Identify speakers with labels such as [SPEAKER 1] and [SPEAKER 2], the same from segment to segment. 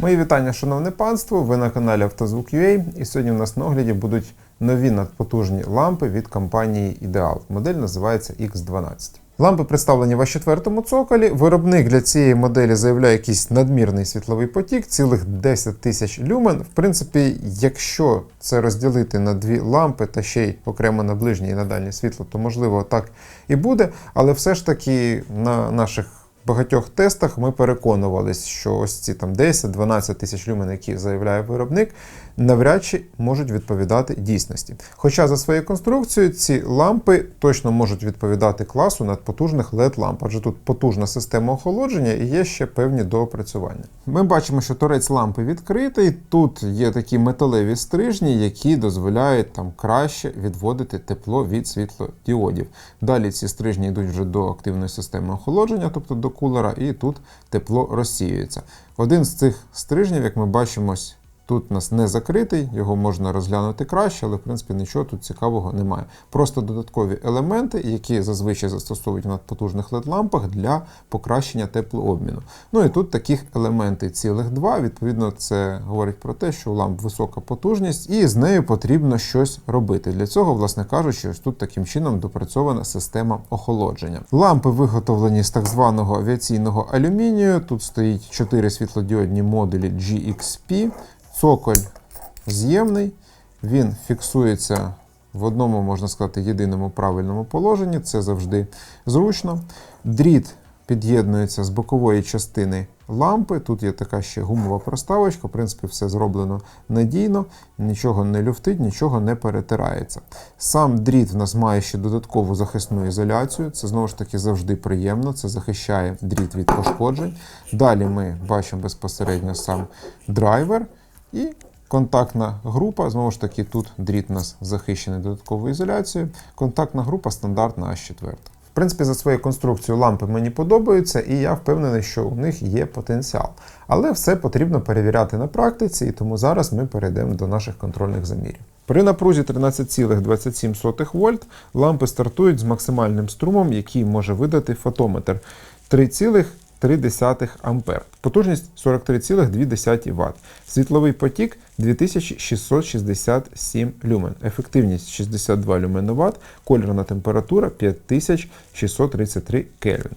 [SPEAKER 1] Мої вітання, шановне панство. Ви на каналі Автозвук.ua і сьогодні у нас на огляді будуть нові надпотужні лампи від компанії Ідеал. Модель називається X12. Лампи представлені в А4 цоколі. Виробник для цієї моделі заявляє якийсь надмірний світловий потік, цілих 10 тисяч люмен. В принципі, якщо це розділити на дві лампи та ще й окремо на ближнє і на дальнє світло, то можливо так і буде. Але все ж таки на наших багатьох тестах ми переконувались, що ось ці там 10-12 тисяч люмен, які заявляє виробник, навряд чи можуть відповідати дійсності. Хоча за своєю конструкцією ці лампи точно можуть відповідати класу надпотужних LED ламп, адже тут потужна система охолодження і є ще певні доопрацювання. Ми бачимо, що торець лампи відкритий. Тут є такі металеві стрижні, які дозволяють там краще відводити тепло від світлодіодів. Далі ці стрижні йдуть вже до активної системи охолодження, тобто до кулера, і тут тепло розсіюється. Один з цих стрижнів, як ми бачимо, Тут у нас не закритий, його можна розглянути краще, але в принципі нічого тут цікавого немає. Просто додаткові елементи, які зазвичай застосовують в надпотужних LED-лампах для покращення теплообміну. Ну і тут таких елементів цілих два. Відповідно, це говорить про те, що у ламп висока потужність, і з нею потрібно щось робити. Для цього, власне кажучи, ось тут таким чином допрацьована система охолодження. Лампи виготовлені з так званого авіаційного алюмінію. Тут стоїть 4 світлодіодні модулі GXP. Цоколь з'ємний, він фіксується в одному, можна сказати, єдиному правильному положенні, це завжди зручно. Дріт під'єднується з бокової частини лампи. Тут є така ще гумова проставочка, в принципі, все зроблено надійно, нічого не люфтить, нічого не перетирається. Сам дріт в нас має ще додаткову захисну ізоляцію, це знову ж таки завжди приємно, це захищає дріт від пошкоджень. Далі ми бачимо безпосередньо сам драйвер. І контактна група, знову ж таки, тут дріт у нас захищений додатковою ізоляцією. Контактна група стандартна H4. В принципі, за своєю конструкцією лампи мені подобаються, і я впевнений, що у них є потенціал. Але все потрібно перевіряти на практиці, і тому зараз ми перейдемо до наших контрольних замірів. При напрузі 13,27 вольт лампи стартують з максимальним струмом, який може видати фотометр 3, 0,3 А. Потужність 43,2 Вт. Світловий потік 2667 люмен. Ефективність 62 люмен Вт. Кольорна температура 5633 Кельвін.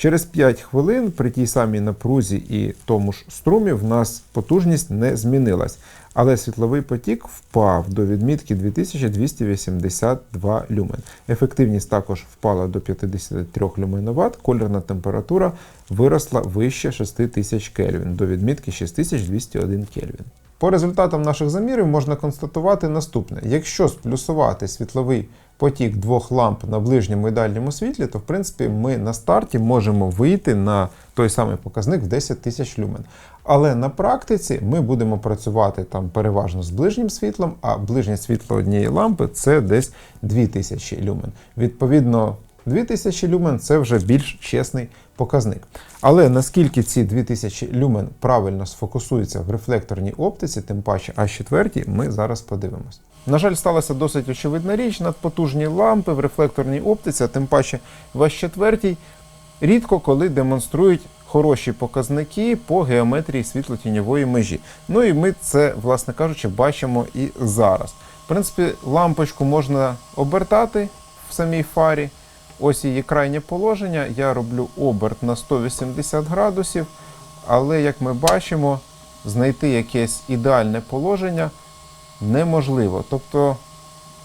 [SPEAKER 1] Через 5 хвилин при тій самій напрузі і тому ж струмі в нас потужність не змінилась, але світловий потік впав до відмітки 2282 люмен. Ефективність також впала до 53 люменоват, кольорна температура виросла вище 6000 Кельвін до відмітки 6201 Кельвін. По результатам наших замірів можна констатувати наступне: якщо сплюсувати світловий потік двох ламп на ближньому і дальньому світлі, то в принципі ми на старті можемо вийти на той самий показник в 10 тисяч люмен. Але на практиці ми будемо працювати там переважно з ближнім світлом, а ближнє світло однієї лампи це десь 2000 люмен. Відповідно, 2000 люмен це вже більш чесний показник. Але наскільки ці 2000 люмен правильно сфокусуються в рефлекторній оптиці, тим паче А4, ми зараз подивимось. На жаль, сталася досить очевидна річ, надпотужні лампи в рефлекторній оптиці, а тим паче в А4, рідко коли демонструють хороші показники по геометрії світлотіньової межі. Ну і ми це, власне кажучи, бачимо і зараз. В принципі, лампочку можна обертати в самій фарі. Ось її крайнє положення. Я роблю оберт на 180 градусів, але, як ми бачимо, знайти якесь ідеальне положення неможливо. Тобто,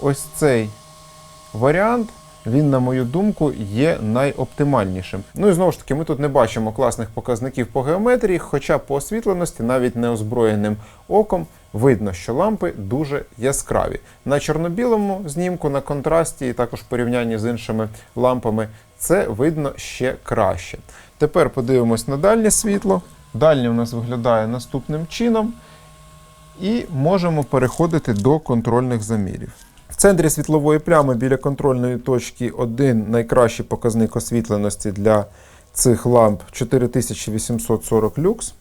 [SPEAKER 1] ось цей варіант, він, на мою думку, є найоптимальнішим. Ну і знову ж таки, ми тут не бачимо класних показників по геометрії, хоча по освітленості, навіть неозброєним оком, видно, що лампи дуже яскраві. На чорно-білому знімку, на контрасті і також в порівнянні з іншими лампами, це видно ще краще. Тепер подивимось на дальнє світло. Дальнє у нас виглядає наступним чином. І можемо переходити до контрольних замірів. В центрі світлової плями біля контрольної точки 1 найкращий показник освітленості для цих ламп 4840 люкс.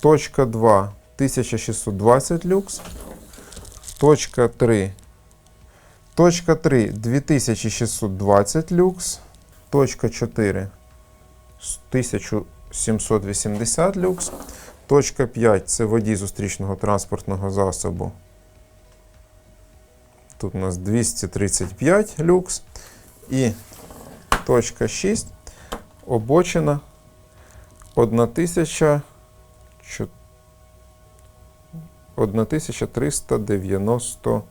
[SPEAKER 1] Точка 2 1620 люкс. Точка 3. Точка 3 2620 люкс. Точка 4 1780 люкс. Точка 5 це водій зустрічного транспортного засобу. Тут у нас 235 люкс. І точка 6 обочина 1000 чо- 1390.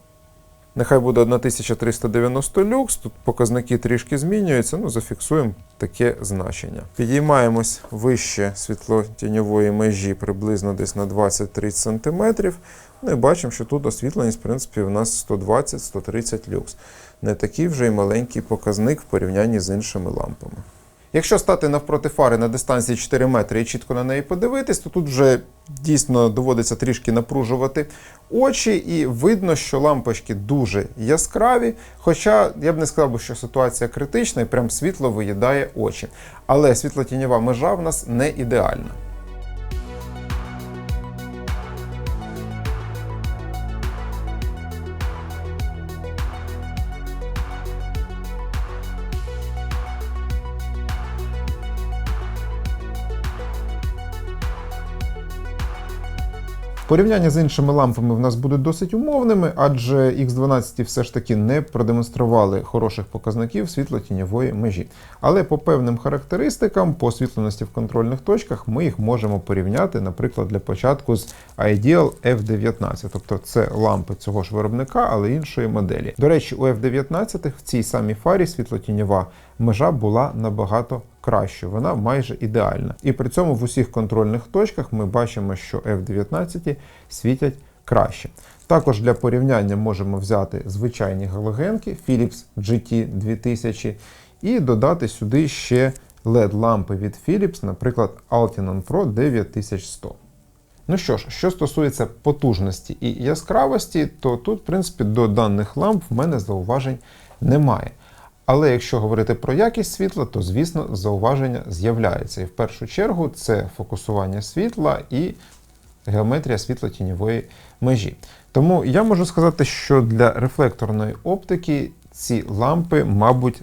[SPEAKER 1] Нехай буде 1390 люкс. Тут показники трішки змінюються, ну зафіксуємо таке значення. Підіймаємось вище світлотіньової межі приблизно десь на 20-30 см. Ну і бачимо, що тут освітленість, в принципі, у нас 120-130 люкс. Не такий вже й маленький показник в порівнянні з іншими лампами. Якщо стати навпроти фари на дистанції 4 метри і чітко на неї подивитись, то тут вже дійсно доводиться трішки напружувати очі, і видно, що лампочки дуже яскраві. Хоча я б не сказав, що ситуація критична і прям світло виїдає очі. Але світлотіньова межа в нас не ідеальна. Порівняння з іншими лампами в нас будуть досить умовними, адже X12 все ж таки не продемонстрували хороших показників світлотіньової межі. Але по певним характеристикам, по освітленості в контрольних точках, ми їх можемо порівняти, наприклад, для початку з Ideal F19, тобто це лампи цього ж виробника, але іншої моделі. До речі, у F19 в цій самій фарі світлотіньова межа була набагато краще, вона майже ідеальна. І при цьому в усіх контрольних точках ми бачимо, що F19 світять краще. Також для порівняння можемо взяти звичайні галогенки Philips GT 2000 і додати сюди ще LED-лампи від Philips, наприклад, Altinon Pro 9100. Ну що ж, що стосується потужності і яскравості, то тут, в принципі, до даних ламп в мене зауважень немає. Але якщо говорити про якість світла, то звісно зауваження з'являються. І в першу чергу це фокусування світла і геометрія світло-тіньової межі. Тому я можу сказати, що для рефлекторної оптики ці лампи, мабуть,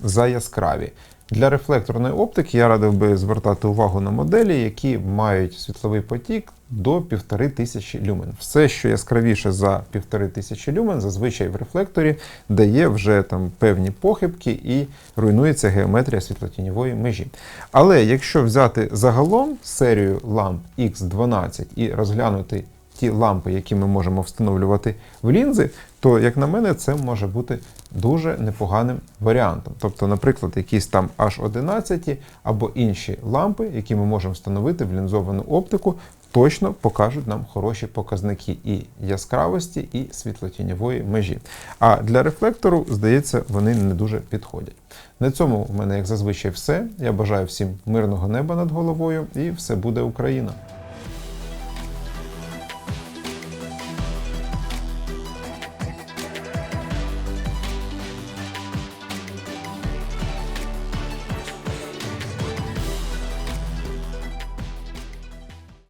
[SPEAKER 1] заяскраві. Для рефлекторної оптики я радив би звертати увагу на моделі, які мають світловий потік до 1500 люмен. Все, що яскравіше за 1500 люмен, зазвичай в рефлекторі дає вже там певні похибки і руйнується геометрія світлотіньової межі. Але якщо взяти загалом серію ламп X12 і розглянути ті лампи, які ми можемо встановлювати в лінзи, то, як на мене, це може бути дуже непоганим варіантом. Тобто, наприклад, якісь там H11 або інші лампи, які ми можемо встановити в лінзовану оптику, точно покажуть нам хороші показники і яскравості, і світлотіньової межі. А для рефлектору, здається, вони не дуже підходять. На цьому в мене, як зазвичай, все. Я бажаю всім мирного неба над головою, і все буде Україна!